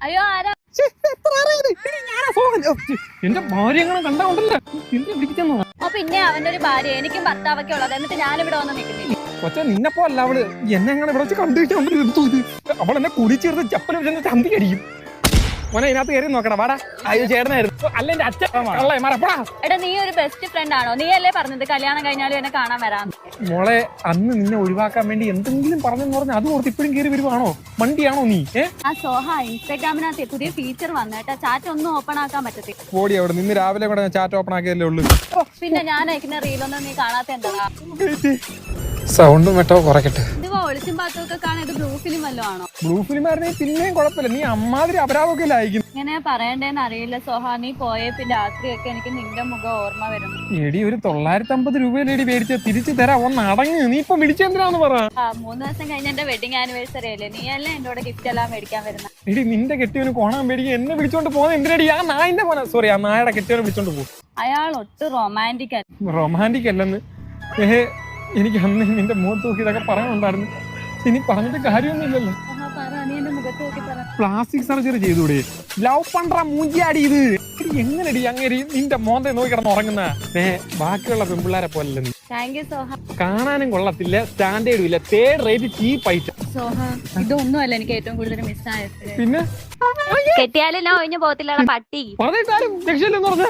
അയ്യോ ആരാ? എന്റെ ഭാര്യങ്ങളും കണ്ടാണ്ടല്ലോ ഓ പിന്നെ അവന്റെ ഒരു ഭാര്യ. എനിക്കും ഭർത്താവൊക്കെ ഉള്ളത്. എന്നിട്ട് ഞാനിവിടെ വന്ന് നിൽക്കുന്നില്ല. കൊച്ച നിന്നെപ്പോ അല്ല അവൾ എന്നെ അങ്ങനെ ഇവിടെ വെച്ച് കണ്ടുപിടിക്കാൻ അവൾ എന്നെ കുടിച്ചേർത്ത് ചപ്പല വെച്ച് ചന്തി കടിക്കും മോനെ ഇതിനകത്ത് കയറി നോക്കണം വാടാ. അയ്യോ ചേട്ടനായിരുന്നു. അല്ല എന്റെ അച്ഛൻ. മറപ്പടാ എടാ നീ ഒരു ബെസ്റ്റ് ഫ്രണ്ട് ആണോ? നീ അല്ലേ പറഞ്ഞത്? കല്യാണം കഴിഞ്ഞാലും എന്നെ കാണാൻ വരാം മോളെ അന്ന് നിന്നെ ഒഴിവാക്കാൻ വേണ്ടി എന്തെങ്കിലും പറഞ്ഞെന്ന് പറഞ്ഞാൽ അത് ഓർത്ത് ഇപ്പോഴും കയറി വരുവാണോ? മണ്ടിയാണോ നീ? ആ സോഹ ഇൻസ്റ്റാഗ്രാമിനകത്ത് പുതിയ ഫീച്ചർ വന്നു കേട്ടാ. ചാറ്റ് ഒന്നും ഓപ്പൺ ആക്കാൻ പറ്റത്തില്ല. ഓടി അവിടെ നിന്ന് രാവിലെ കൂടെ ചാറ്റ് ഓപ്പൺ ആക്കിയല്ലേ ഉള്ളൂ. പിന്നെ ഞാൻ അയക്കുന്ന റീലൊന്നും നീ കാണാത്ത എന്താ സൗണ്ടും മെട്ടോ കുറയ്ക്കട്ടെ. കാണാൻ ഇത് ബ്ലൂ ഫിലിം വല്ലതും ആണോ? ബ്ലൂ പിന്നെയും കുഴപ്പമില്ല. നീ അമ്മാതിരി അപരാധമൊക്കെ അല്ലേ അയക്കുന്നു ഇങ്ങനെ പറയണ്ടേന്ന് അറിയില്ല സോഹാ. നീ പോയ പിന്നെ രാത്രിയൊക്കെ എനിക്ക് നിന്റെ മുഖം ഓർമ്മ വരുന്നു. എടി ഒരു തൊള്ളായിരത്തി അമ്പത് രൂപയിലേടി മേടിച്ച തിരിച്ചു തരാം. ഒന്ന് അടങ്ങ്. നീ ഇപ്പൊ വിളിച്ചെന്തിനാന്ന് പറ. ആ മൂന്ന് ദിവസം കഴിഞ്ഞ എന്റെ വെഡിങ് ആനിവേഴ്സറി അല്ലേ? നീ അല്ലേ എന്റെ കൂടെ ഗിഫ്റ്റ് എല്ലാം മേടിക്കാൻ വരുന്ന? എടി നിന്റെ കെട്ടിയവന് കോണാൻ മേടിക്കുക എന്നെ വിളിച്ചോണ്ട് പോകുന്ന എന്തിനടി? ആ നായിന്റെ മോനെ. സോറി ആ നായയുടെ കെട്ടിയവനെ വിളിച്ചോണ്ട് പോകും അയാൾ ഒട്ടും റൊമാന്റിക് അല്ല. റൊമാന്റിക് അല്ലെന്ന്. ഏഹ് എനിക്ക് അന്ന് നിന്റെ മുഖത്ത് നോക്കി ഇതൊക്കെ പറയാനുണ്ടായിരുന്നു. ഇനി പറഞ്ഞിട്ട് കാര്യമൊന്നുമില്ലല്ലോ. പ്ലാസ്റ്റിക് സർജറി ചെയ്തൂടെ? ലവ് പണ്ട്ര മൂഞ്ചിയാടി ഇത്. എങ്ങനെടി അങ്ങനെ നിന്റെ മോന്തെ നോക്കി കിടന്ന് ഉറങ്ങുന്ന? ഏ ബാക്കിയുള്ള പെമ്പിള്ളാരെ പോലെ കാണാനും കൊള്ളത്തില്ല സ്റ്റാൻഡേർഡും ഇല്ല. തേർഡ് റേറ്റ് ചീപ്പ് ഐറ്റം ഇതൊന്നും ഇതൊന്നുമല്ല എനിക്ക് ഏറ്റവും കൂടുതൽ മിസ്സായത്. പിന്നെ? കെട്ടിയാലും ഞാൻ ഒഴിഞ്ഞു പോകത്തില്ല പട്ടി. പറഞ്ഞിട്ടാരും രക്ഷയില്ലെന്ന് പറഞ്ഞ?